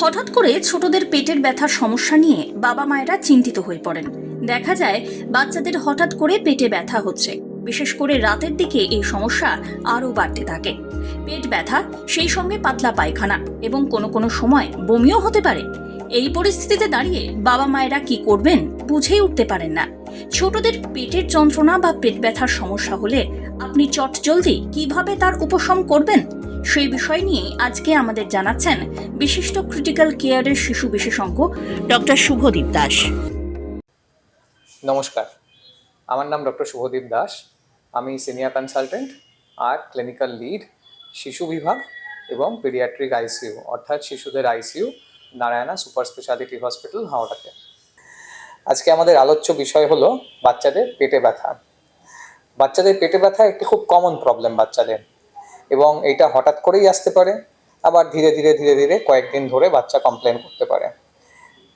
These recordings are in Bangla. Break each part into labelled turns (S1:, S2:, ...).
S1: হঠাৎ করে ছোটদের পেটের ব্যথার সমস্যা নিয়ে বাবা মায়েরা চিন্তিত হয়ে পড়েন। দেখা যায়, বাচ্চাদের হঠাৎ করে পেটে ব্যথা হচ্ছে। বিশেষ করে রাতের দিকে এই সমস্যা আরও বাড়তে থাকে। পেট ব্যথা, সেই সঙ্গে পাতলা পায়খানা এবং কোনো কোনো সময় বমিও হতে পারে। এই পরিস্থিতিতে দাঁড়িয়ে বাবা মায়েরা কি করবেন বুঝেই উঠতে পারেন না। ছোটদের পেটের যন্ত্রণা বা পেট ব্যথার সমস্যা হলে আপনি চটজলদি কীভাবে তার উপশম করবেন? সেই বিষয় নিয়ে আজকে আমাদের জানাচ্ছেন বিশিষ্ট ক্রিটিক্যাল কেয়ারের শিশু বিশেষজ্ঞ ডক্টর শুভদীপ দাস।
S2: নমস্কার, আমার নাম ডক্টর শুভদীপ দাস। আমি সিনিয়র কনসালটেন্ট আর ক্লিনিক্যাল লিড শিশু বিভাগ এবং পেডিয়াট্রিক আইসিইউ অর্থাৎ শিশুদের ICU Narayana super speciality hospital হাওড়াতে। আজকে আমাদের আলোচ্য বিষয় হলো বাচ্চাদের পেটে ব্যথা। বাচ্চাদের পেটে ব্যথা একটি খুব কমন প্রবলেম বাচ্চাদের। এবং এইটা হঠাৎ করেই আসতে পারে। আবার ধীরে ধীরে ধীরে ধীরে কয়েকদিন ধরে বাচ্চা কমপ্লেন করতে পারে।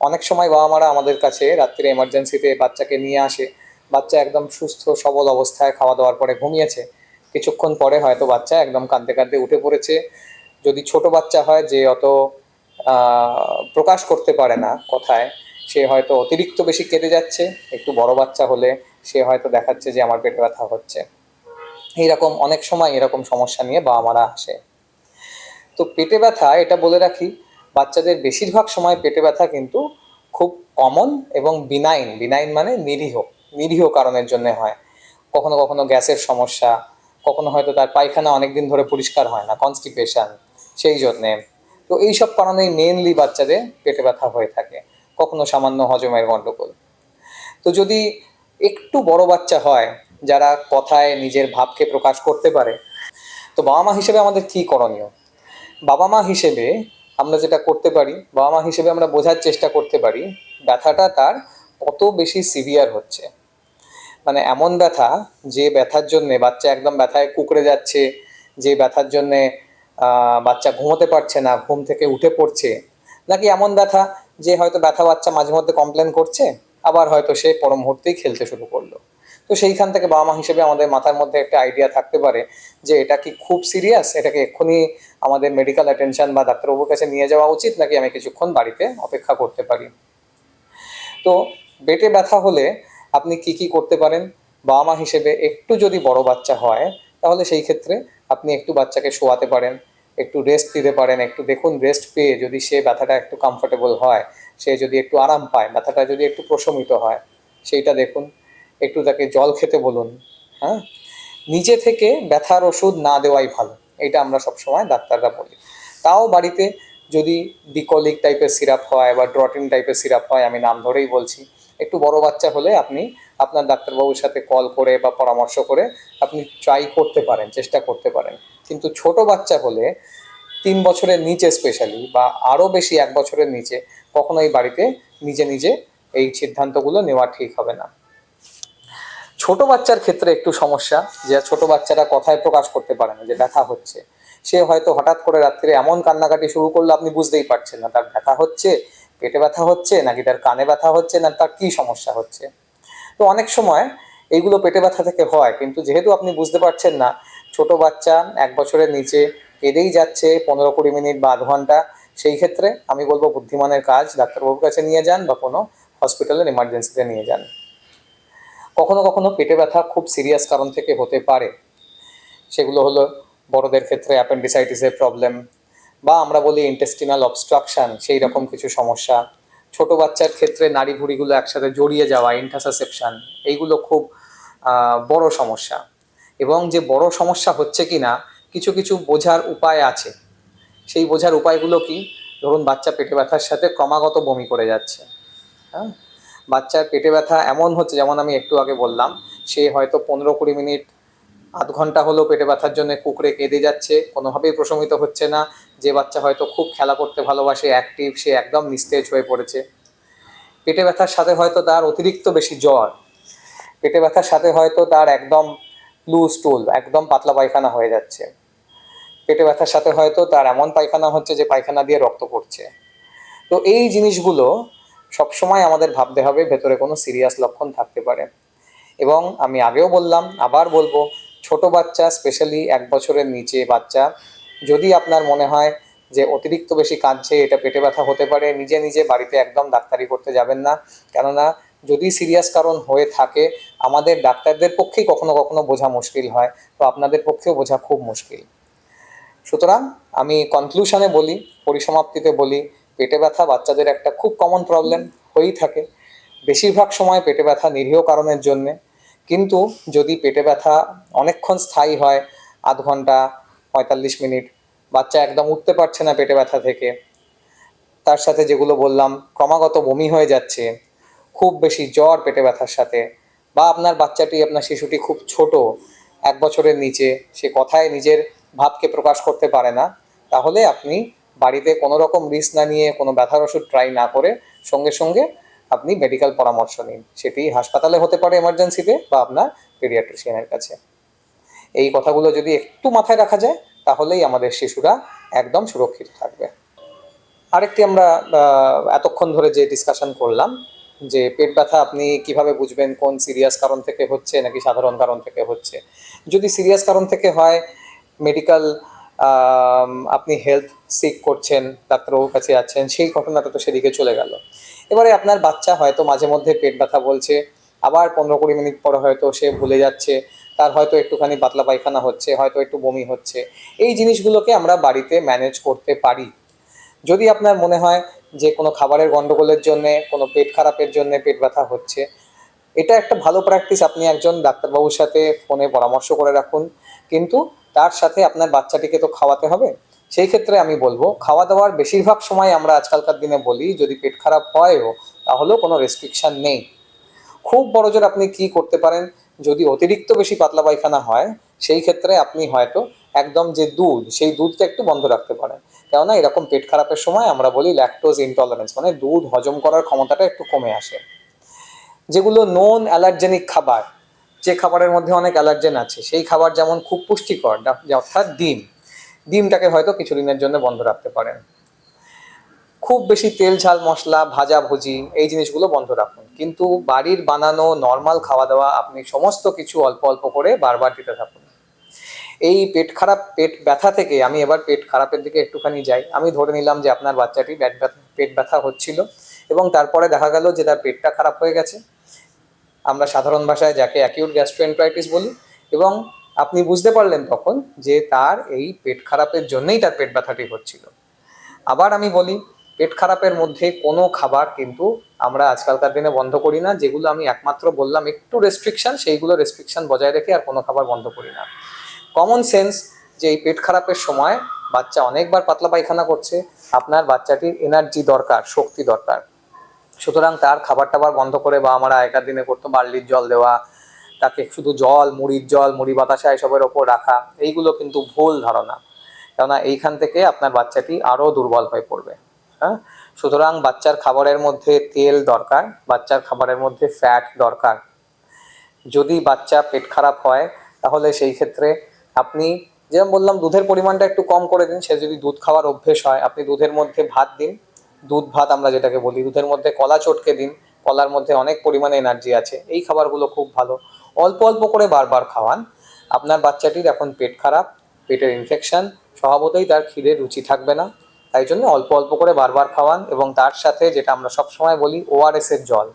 S2: অনেক সময় বাবা মারা আমাদের কাছে রাত্রিরে এমার্জেন্সিতে বাচ্চাকে নিয়ে আসে। বাচ্চা একদম সুস্থ, সবল অবস্থায় খাওয়া দাওয়ার পরে ঘুমিয়েছে। কিছুক্ষণ পরে হয়তো বাচ্চা একদম কাঁদতে কাঁদতে উঠে পড়েছে। যদি ছোট বাচ্চা হয় যে অত প্রকাশ করতে পারে না কথায়, সে হয়তো অতিরিক্ত বেশি কেঁদে যাচ্ছে। একটু বড় বাচ্চা হলে সে হয়তো দেখাচ্ছে যে আমার পেটে ব্যথা হচ্ছে। এইরকম অনেক সময় এরকম সমস্যা নিয়ে বাবা মারা আসে। তো পেটে ব্যথা, এটা বলে রাখি, বাচ্চাদের বেশিরভাগ সময় পেটে ব্যথা কিন্তু খুব কমন এবং বিনাইন বিনাইন মানে নিরীহ নিরীহ কারণের জন্য হয়। কখনো কখনো গ্যাসের সমস্যা, কখনো হয়তো তার পায়খানা অনেকদিন ধরে পরিষ্কার হয় না কনস্টিপেশন সেই জন্যে। তো এইসব কারণেই মেনলি বাচ্চাদের পেটে ব্যথা হয়ে থাকে, কখনো সামান্য হজমের গণ্ডগোল তো যদি একটু বড় বাচ্চা হয় যারা কথায় নিজের ভাবকে প্রকাশ করতে পারে, তো বাবা মা হিসেবে আমাদের কী করণীয়? বাবা মা হিসেবে আমরা যেটা করতে পারি, বাবা মা হিসেবে আমরা বোঝার চেষ্টা করতে পারি, ব্যথাটা তার কত বেশি সিভিয়ার হচ্ছে। মানে এমন ব্যথা যে ব্যথার জন্যে বাচ্চা একদম ব্যথায় কুকড়ে যাচ্ছে, যে ব্যথার জন্যে বাচ্চা ঘুমোতে পারছে না, ঘুম থেকে উঠে পড়ছে, নাকি এমন ব্যথা যে হয়তো ব্যথা বাচ্চা মাঝে মধ্যে কমপ্লেন করছে, আবার হয়তো সে পর মুহূর্তেই খেলতে শুরু করল। তো সেইখান থেকে বাবা মা হিসেবে আমাদের মাথার মধ্যে একটা আইডিয়া থাকতে পারে যে এটা কি খুব সিরিয়াস এটাকে এক্ষুনি আমাদের মেডিকেল অ্যাটেনশন বা ডাক্তারবাবুর কাছে নিয়ে যাওয়া উচিত নাকি আমি কিছুক্ষণ বাড়িতে অপেক্ষা করতে পারি? তো পেটে ব্যথা হলে আপনি কি কি করতে পারেন? বাবা মা হিসেবে একটু যদি বড় বাচ্চা হয়, তাহলে সেই ক্ষেত্রে আপনি একটু বাচ্চাকে শোয়াতে পারেন, একটু রেস্ট দিতে পারেন, একটু দেখুন রেস্ট পেয়ে যদি সে ব্যথাটা একটু কমফোর্টেবল হয়, সে যদি একটু আরাম পায়, ব্যথাটা যদি একটু প্রশমিত হয়, সেইটা দেখুন। একটু তাকে জল খেতে বলুন হ্যাঁ? নিজে থেকে ব্যথার ওষুধ না দেওয়াই ভালো এটা আমরা সবসময় ডাক্তাররা বলি। তাও বাড়িতে যদি ডিকলিক টাইপের সিরাপ হয় বা ড্রটিন টাইপের সিরাপ হয়, আমি নাম ধরেই বলছি, একটু বড় বাচ্চা হলে আপনি আপনার ডাক্তারবাবুর সাথে কল করে বা পরামর্শ করে আপনি ট্রাই করতে পারেন, চেষ্টা করতে পারেন। কিন্তু ছোট বাচ্চা হলে তিন বছরের নিচে স্পেশালি বা আরও বেশি এক বছরের নিচে কখনোই বাড়িতে নিজে নিজে এই সিদ্ধান্তগুলো নেওয়া ঠিক হবে না। ছোট বাচ্চার ক্ষেত্রে একটু সমস্যা যে ছোট বাচ্চারা কথায় প্রকাশ করতে পারে না, যে ব্যথা হচ্ছে। সে হয়তো হঠাৎ করে রাত্রে এমন কান্নাকাটি শুরু করল, আপনি বুঝতেই পারছেন না তার ব্যথা হচ্ছে, পেটে ব্যথা হচ্ছে, নাকি তার কানে ব্যথা হচ্ছে, না তার কি সমস্যা হচ্ছে। তো অনেক সময় এইগুলো পেটে ব্যথা থেকে হয়, কিন্তু যেহেতু আপনি বুঝতে পারছেন না, ছোট বাচ্চা এক বছরের নিচে কেঁদেই যাচ্ছে, পনেরো কুড়ি মিনিট বা আধ ঘণ্টা, সেই ক্ষেত্রে আমি বলব বুদ্ধিমানের কাজ, ডাক্তারবাবুর কাছে নিয়ে যান বা কোনো হসপিটালের এমার্জেন্সিতে নিয়ে যান। কখনো কখনো পেটে ব্যথা খুব সিরিয়াস কারণ থেকে হতে পারে। সেগুলো হলো বড়দের ক্ষেত্রে অ্যাপেন্ডিসাইটিসের প্রবলেম বা আমরা বলি ইন্টেস্টিনাল অবস্ট্রাকশন সেই রকম কিছু সমস্যা। ছোট বাচ্চার ক্ষেত্রে নাড়ি ভুড়িগুলো একসাথে জড়িয়ে যাওয়া ইন্টারসাসেপশন এইগুলো খুব বড় সমস্যা। এবং যে বড় সমস্যা হচ্ছে কি না কিছু কিছু বোঝার উপায় আছে। সেই বোঝার উপায়গুলো কি? ধরুন বাচ্চা পেটে ব্যথার সাথে ক্রমাগত বমি করে যাচ্ছে। হ্যাঁ? বাচ্চার পেটে ব্যথা এমন হচ্ছে, যেমন আমি একটু আগে বললাম, সে হয়তো পনেরো কুড়ি মিনিট, আধ ঘণ্টা হলো পেটে ব্যথার জন্য কুকড়ে কেঁদে যাচ্ছে, কোনোভাবেই প্রশমিত হচ্ছে না, যে বাচ্চা হয়তো খুব খেলা করতে ভালোবাসে অ্যাক্টিভ সে একদম নিস্তেজ হয়ে পড়েছে। পেটে ব্যথার সাথে হয়তো তার অতিরিক্ত বেশি জ্বর, পেটে ব্যথার সাথে হয়তো তার একদম লু স্টুল, একদম পাতলা পায়খানা হয়ে যাচ্ছে। পেটে ব্যথার সাথে হয়তো তার এমন পায়খানা হচ্ছে যে পায়খানা দিয়ে রক্ত পড়ছে। তো এই জিনিসগুলো সবসময় আমাদের ভাবতে হবে, ভেতরে কোনো সিরিয়াস লক্ষণ থাকতে পারে। এবং আমি আগেও বললাম, আবার বলব, ছোট বাচ্চা স্পেশালি এক বছরের নিচে বাচ্চা, যদি আপনার মনে হয় যে অতিরিক্ত বেশি কাঁদছে, এটা পেটে ব্যথা হতে পারে, নিজে নিজে বাড়িতে একদম ডাক্তারি করতে যাবেন না। কেননা, যদি সিরিয়াস কারণ হয়ে থাকে, আমাদের ডাক্তারদের পক্ষেই কখনো কখনো বোঝা মুশকিল হয়, তো আপনাদের পক্ষেও বোঝা খুব মুশকিল। সুতরাং, আমি কনক্লুশনে বলি, পরিসমাপ্তিতে বলি পেটে ব্যথা বাচ্চাদের একটা খুব কমন প্রবলেম হয়েই থাকে। বেশিরভাগ সময় পেটে ব্যথা নিরীহ কারণের জন্যে। কিন্তু যদি পেটে ব্যথা অনেকক্ষণ স্থায়ী হয়, আধ ঘণ্টা, পঁয়তাল্লিশ মিনিট, বাচ্চা একদম উঠতে পারছে না পেটে ব্যথা থেকে। তার সাথে যেগুলো বললাম, ক্রমাগত বমি হয়ে যাচ্ছে, খুব বেশি জ্বর পেটে ব্যথার সাথে। বা আপনার বাচ্চাটি, আপনার শিশুটি খুব ছোট, এক বছরের নিচে, সে কথায় নিজের ভাবকে প্রকাশ করতে পারে না। তাহলে আপনি বাড়িতে কোনো রকম রিস্ক না নিয়ে, কোনো ব্যথার ওষুধ ট্রাই না করে সঙ্গে সঙ্গে আপনি মেডিকেল পরামর্শ নিন। সেটি হাসপাতালে হতে পারে এমার্জেন্সিতে বা আপনার পেডিয়াট্রিশিয়ানের কাছে। এই কথাগুলো যদি একটু মাথায় রাখা যায়, তাহলেই আমাদের শিশুরা একদম সুরক্ষিত থাকবে। আরেকটি আমরা এতক্ষণ ধরে যে ডিসকাশন করলাম, যে পেট ব্যথা আপনি কীভাবে বুঝবেন কোন সিরিয়াস কারণ থেকে হচ্ছে নাকি সাধারণ কারণ থেকে হচ্ছে? যদি সিরিয়াস কারণ থেকে হয় মেডিকেল আপনি হেলথ সিক করছেন, ডাক্তারবাবুর কাছে যাচ্ছেন, সেই ঘটনাটা তো সেদিকে চলে গেল। এবারে আপনার বাচ্চা হয়তো মাঝে মধ্যে পেট ব্যথা বলছে, আবার পনেরো কুড়ি মিনিট পরে হয়তো সে ভুলে যাচ্ছে, তার হয়তো একটুখানি পাতলা পায়খানা হচ্ছে, হয়তো একটু বমি হচ্ছে। এই জিনিসগুলোকে আমরা বাড়িতে ম্যানেজ করতে পারি। যদি আপনার মনে হয় যে কোনো খাবারের গন্ডগোলের জন্য, কোনো পেট খারাপের জন্য পেট ব্যথা হচ্ছে, এটা একটা ভালো প্র্যাকটিস আপনি একজন ডাক্তারবাবুর সাথে ফোনে পরামর্শ করে রাখুন। কিন্তু তার সাথে আপনার বাচ্চাটিকে তো খাওয়াতে হবে। সেই ক্ষেত্রে আমি বলব, খাওয়া দাওয়ার বেশিরভাগ সময় আমরা আজকালকার দিনে বলি, যদি পেট খারাপ হয়ও, তাহলেও কোনো রেস্ট্রিকশন নেই। খুব বড় জোর আপনি কি করতে পারেন, যদি অতিরিক্ত বেশি পাতলা পায়খানা হয়, সেই ক্ষেত্রে আপনি হয়তো একদম যে দুধ, সেই দুধটা একটু বন্ধ রাখতে পারেন। কেননা এরকম পেট খারাপের সময় আমরা বলি ল্যাকটোজ ইনটলারেন্স মানে দুধ হজম করার ক্ষমতাটা একটু কমে আসে। যেগুলো নন অ্যালার্জেনিক খাবার যে খাবারের মধ্যে অনেক অ্যালার্জেন আছে, সেই খাবার যেমন খুব পুষ্টিকর অর্থাৎ ডিম। ডিমটাকে হয়তো কিছুদিনের জন্য বন্ধ রাখতে পারেন। খুব বেশি তেল, ঝাল, মশলা, ভাজা, ভুজি, এই জিনিসগুলো বন্ধ রাখুন। কিন্তু বাড়ির বানানো নর্মাল খাওয়া দাওয়া আপনি সমস্ত কিছু অল্প অল্প করে বারবার দিতে থাকুন। এই পেট খারাপ, পেট ব্যথা থেকে আমি এবার পেট খারাপের দিকে একটুখানি যাই। আমি ধরে নিলাম যে আপনার বাচ্চাটি পেট ব্যথা পেট ব্যথা হচ্ছিল এবং তারপরে দেখা গেল যে তার পেটটা খারাপ হয়ে গেছে। আমরা সাধারণ ভাষায় যাকে অ্যাকিউট গ্যাস্ট্রোএন্টারাইটিস বলি, এবং আপনি বুঝতে পারলেন তখন যে তার এই পেট খারাপের জন্যই তার পেট ব্যথাটি হচ্ছিল। আবার আমি বলি, পেট খারাপের মধ্যে কোনো খাবার কিন্তু আমরা আজকালকার দিনে বন্ধ করি না, যেগুলো আমি একমাত্র বললাম একটু রেস্ট্রিকশন সেইগুলো রেস্ট্রিকশন বজায় রেখে আর কোনো খাবার বন্ধ করি না। কমন সেন্স যে এই পেট খারাপের সময় বাচ্চা অনেকবার পাতলা পায়খানা করছে, আপনার বাচ্চাটির এনার্জি দরকার, শক্তি দরকার। সুতরাং তার খাবার টাবার বন্ধ করে বা আমরা আগেকার দিনে করতো বার্লির জল দেওয়া, তাকে শুধু জল, মুড়ির জল, মুড়ি বাতাসা এসবের ওপর রাখা, এইগুলো কিন্তু ভুল ধারণা। কেননা এইখান থেকে আপনার বাচ্চাটি আরও দুর্বল হয়ে পড়বে। হ্যাঁ? সুতরাং বাচ্চার খাবারের মধ্যে তেল দরকার, বাচ্চার খাবারের মধ্যে ফ্যাট দরকার। যদি বাচ্চা পেট খারাপ হয়, তাহলে সেই ক্ষেত্রে আপনি, যেমন বললাম দুধের পরিমাণটা একটু কম করে দিন, সে যদি দুধ খাওয়ার অভ্যেস হয়, আপনি দুধের মধ্যে ভাত দিন দুধ, ভাত আমরা যেটাকে বলি, দুধের মধ্যে কলা চটকে দিন। কলার মধ্যে অনেক পরিমাণে এনার্জি আছে। এই খাবারগুলো খুব ভালো। অল্প অল্প করে বারবার খাওয়ান। আপনার বাচ্চাটির এখন পেট খারাপ, পেটের ইনফেকশন স্বভাবতই তার খিদে, রুচি থাকবে না। তাই জন্য অল্প অল্প করে বারবার খাওয়ান এবং তার সাথে যেটা আমরা সবসময় বলি ওআরএস এর জল।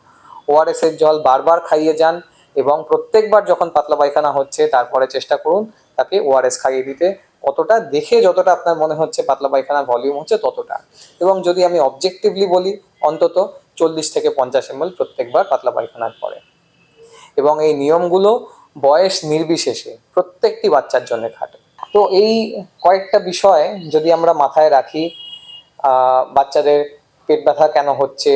S2: ওআরএসের জল বারবার খাইয়ে যান এবং প্রত্যেকবার যখন পাতলা পায়খানা হচ্ছে, তারপরে চেষ্টা করুন তাকে ওআরএস খাইয়ে দিতে। কতটা দেখে যতটা আপনার মনে হচ্ছে পাতলা পায়খানার ভলিউম হচ্ছে ততটা। এবং যদি আমি অবজেক্টিভলি বলি, অন্তত চল্লিশ থেকে পঞ্চাশ এমএল প্রত্যেকবার পাতলা পায়খানার পরে। এবং এই নিয়মগুলো বয়স নির্বিশেষে প্রত্যেকটি বাচ্চার জন্য খাটে। তো এই কয়েকটা বিষয় যদি আমরা মাথায় রাখি বাচ্চাদের পেট ব্যথা কেন হচ্ছে,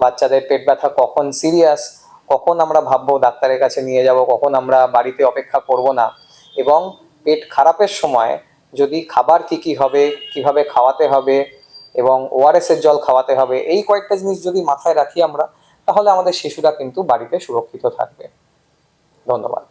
S2: বাচ্চাদের পেট ব্যথা কখন সিরিয়াস কখন আমরা ভাববো ডাক্তারের কাছে নিয়ে যাব, কখন আমরা বাড়িতে অপেক্ষা করব না, এবং পেট খারাপের সময় যদি খাবার কি কি হবে, কীভাবে খাওয়াতে হবে এবং ওআরএস এর জল খাওয়াতে হবে, এই কয়েকটা জিনিস যদি মাথায় রাখি আমরা, তাহলে আমাদের শিশুরা কিন্তু বাড়িতে সুরক্ষিত থাকবে। ধন্যবাদ।